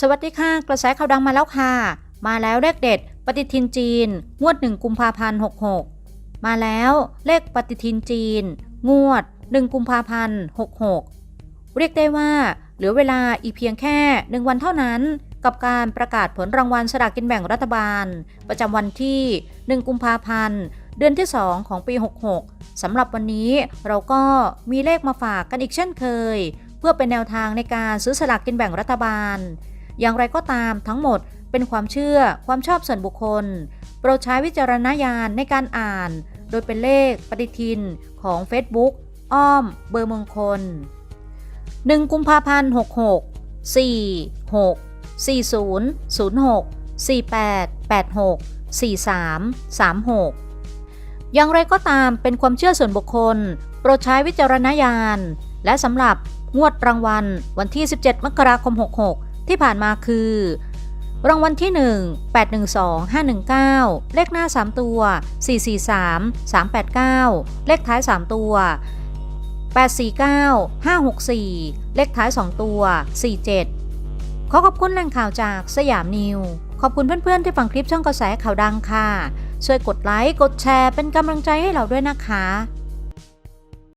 สวัสดีค่ะ กระแสข่าวดังมาแล้วค่ะ มาแล้วเลขเด็ด ปฏิทินจีน งวด 1 กุมภาพันธ์ 66 มาแล้วเลขปฏิทินจีน งวด 1 กุมภาพันธ์ 66 เรียกได้ว่า เหลือเวลาอีกเพียงแค่ 1 วันเท่านั้น กับการประกาศผลรางวัลสลากกินแบ่งรัฐบาล ประจำวันที่ 1 กุมภาพันธ์ เดือนที่ 2 ของปี 66 สำหรับวันนี้เราก็มีเลขมาฝากกันอีกเช่นเคย เพื่อเป็นแนวทางในการซื้อสลากกินแบ่งรัฐบาล อย่างไรก็ตามทั้งหมดเป็นความเชื่อความชอบส่วนบุคคล โปรดใช้วิจารณญาณในการอ่าน โดยเป็นเลขปฏิทินของ Facebook อ้อม เบอร์มงคล 1 กุมภาพันธ์ 66 4 6 40 06 48 86 43 36 อย่างไรก็ตามเป็นความเชื่อส่วนบุคคล โปรดใช้วิจารณญาณ และสำหรับงวดรางวัลวันที่ 17 มกราคม 66 ที่ผ่านมาคือ รางวัลที่ 1 812 519 เลขหน้า 3 ตัว 443 389 เลขท้าย 3 ตัว 849 564 เลขท้าย 2 ตัว 47 ขอขอบคุณแหล่งข่าวจากสยามนิว ขอบคุณเพื่อนๆที่ฟังคลิปช่องกระแสข่าวดังค่ะ ช่วยกดไลค์ กดแชร์เป็นกำลังใจให้เราด้วยนะคะ